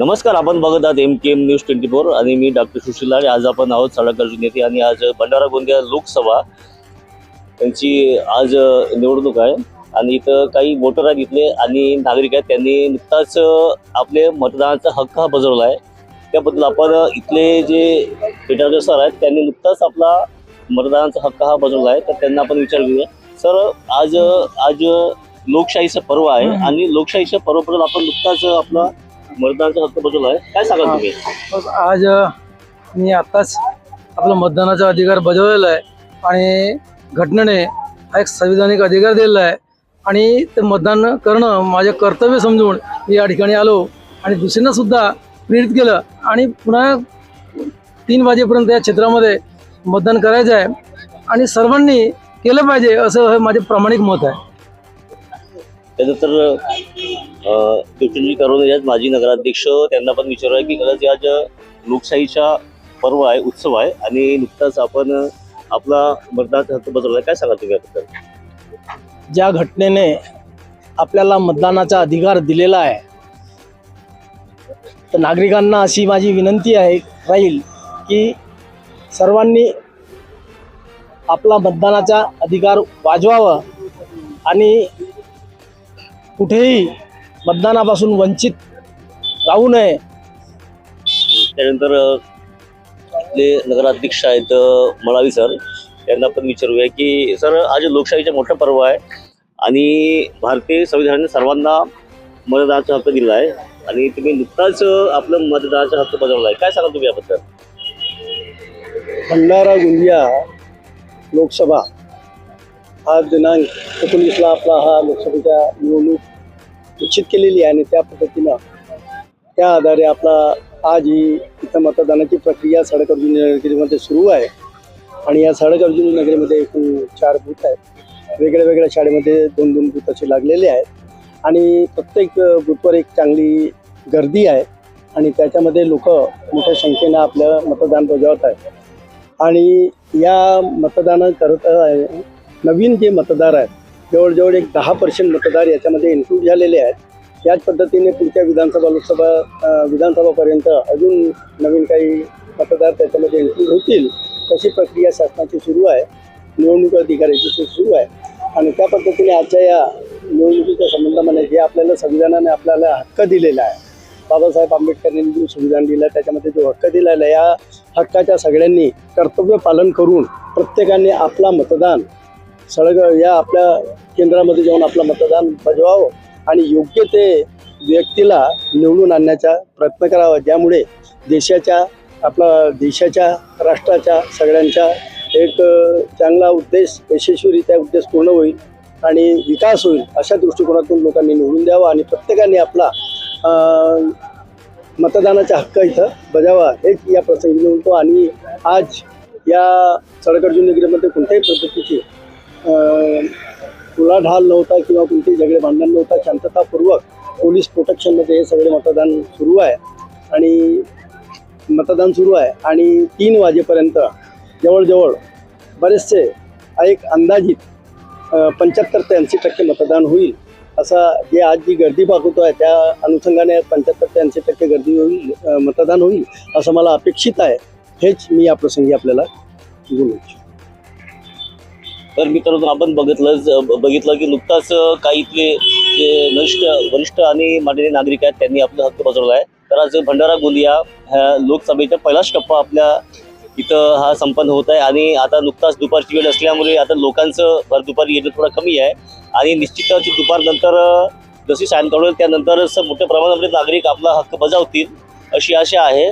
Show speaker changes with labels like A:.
A: नमस्कार आपण बघत आहात M K M news twenty four आणि मी डॉक्टर सुशील आणि आज आपण आहोत सडक अर्जुन येथे आणि आज भंडारा गोंदिया लोकसभा यांची आज निवडणूक आहे. आणि इथं काही वोटर आहेत इथले आणि नागरिक आहेत. त्यांनी नुकताच आपले मतदानाचा हक्क हा बजावला आहे. त्याबद्दल आपण इथले जे पेटाळकर सर आहेत त्यांनी नुकताच आपला मतदानाचा हक्क हा बजावला आहे. तर त्यांना आपण विचार घेऊया. सर आज आज लोकशाहीचं पर्व आहे आणि लोकशाहीच्या पर्वाबद्दल आपण नुकताच आपला मतदानाचा हक्क बजावला आहे. काय सांगाल तुम्ही?
B: बस आज मी आत्ताच आपला मतदानाचा अधिकार बजावलेला आहे आणि घटनेने हा एक संविधानिक अधिकार दिलेला आहे. आणि ते मतदान करणं माझे कर्तव्य समजून मी या ठिकाणी आलो आणि दुसऱ्यांना सुद्धा प्रेरित केलं. आणि पुन्हा तीन वाजेपर्यंत या क्षेत्रामध्ये मतदान करायचं आहे. आणि सर्वांनी केलं पाहिजे असं हे माझे प्रामाणिक मत आहे.
A: त्यानंतर पृथ्वीजी करून माजी नगराध्यक्ष त्यांना पण विचारलं आहे की खरंच आज लोकशाहीचा पर्व आहे उत्सव आहे आणि नुकताच आपण आपला मतदानाचा हक्क बजावला काय सांगा तुम्ही याबद्दल?
C: ज्या घटनेने आपल्याला मतदानाचा अधिकार दिलेला आहे तर नागरिकांना अशी माझी विनंती आहे राहील की सर्वांनी आपला मतदानाचा अधिकार वाजवावा आणि कुठेही मतदानापासून वंचित राहू नये.
A: त्यानंतर आपले नगराध्यक्ष आहेत मळावी सर. त्यांना पण विचारूया की सर आज लोकशाहीचा मोठा पर्व आहे आणि भारतीय संविधानाने सर्वांना मतदानाचा हक्क दिला आहे आणि तुम्ही नुकताच आपलं मतदानाचा हक्क बजावला आहे काय सांगाल तुम्ही याबद्दल?
C: भंडारा गोंदिया लोकसभा. आज दिनांक एकोणीसला आपला हा लोकसभेच्या निवडणूक निश्चित केलेली आहे आणि त्या पद्धतीनं त्या आधारे आपला आज ही इथं मतदानाची प्रक्रिया सडक अर्जुन नगरीमध्ये सुरू आहे. आणि या सडक अर्जुन नगरीमध्ये एकूण चार बूथ आहेत. वेगळ्या वेगळ्या शाळेमध्ये दोन दोन बूथ असे लागलेले आहेत. आणि प्रत्येक बूथवर एक चांगली गर्दी आहे. आणि त्याच्यामध्ये लोक मोठ्या संख्येनं आपलं मतदान बजावत आहेत. आणि या मतदान करत आहे नवीन जे मतदार आहेत जवळजवळ एक दहा पर्सेंट मतदार याच्यामध्ये इन्क्लूड झालेले आहेत. याच पद्धतीने पुढच्या विधानसभा लोकसभा विधानसभापर्यंत अजून नवीन काही मतदार त्याच्यामध्ये इन्क्लूड होतील तशी प्रक्रिया शासनाची सुरू आहे. निवडणूक अधिकाऱ्याची सुरू आहे. आणि त्या पद्धतीने आजच्या या निवडणुकीच्या संबंधामध्ये जे आपल्याला संविधानाने आपल्याला हक्क दिलेला आहे बाबासाहेब आंबेडकरांनी जो संविधान दिलं त्याच्यामध्ये जो हक्क दिलेला आहे या हक्काच्या सगळ्यांनी कर्तव्य पालन करून प्रत्येकाने आपला मतदान सळग या आपल्या केंद्रामध्ये जाऊन आपलं मतदान बजवावं आणि योग्य ते व्यक्तीला निवडून आणण्याचा प्रयत्न करावा ज्यामुळे देशाच्या आपला देशाच्या राष्ट्राच्या सगळ्यांच्या एक चांगला उद्देश यशस्वीरित्या उद्देश पूर्ण होईल आणि विकास होईल अशा दृष्टिकोनातून लोकांनी निवडून द्यावा आणि प्रत्येकाने आपला मतदानाचा हक्क इथं बजावा हेच या प्रसंगी म्हणतो. आणि आज या सडक अर्जुन नगरीमध्ये कोणत्याही पद्धतीची अं, उलाढाल नव्हता किंवा कोणतेही झगडे भांडण नव्हता शांततापूर्वक पोलीस प्रोटेक्शनमध्ये हे सगळे मतदान सुरू आहे. आणि मतदान सुरू आहे. आणि तीन वाजेपर्यंत जवळजवळ बरेचसे एक अंदाजित पंच्याहत्तर ते ऐंशी टक्के मतदान होईल असा जे आज जी गर्दी पाहतो आहे त्या अनुषंगाने पंच्याहत्तर ते ऐंशी टक्के गर्दी होईल मतदान होईल असं मला अपेक्षित आहे. हेच मी या प्रसंगी आपल्याला बोलू इच्छितो.
A: तर मित्रांनो आपण बघितलं बघितलं की नुकताच काही इथले जे वरिष्ठ वरिष्ठ आणि माननीय नागरिक आहेत त्यांनी आपला हक्क बजावला आहे. तर आज भंडारा गोंदिया ह्या लोकसभेचा पहिलाच टप्पा आपल्या इथं हा संपन्न होत आहे. आणि आता नुकताच दुपारची वेळ असल्यामुळे आता लोकांचं भर दुपारी येणं थोडं कमी आहे. आणि निश्चितच दुपारनंतर जशी सायंकाळ होईल त्यानंतरच मोठ्या प्रमाणामध्ये नागरिक आपला हक्क बजावतील अशी आशा आहे.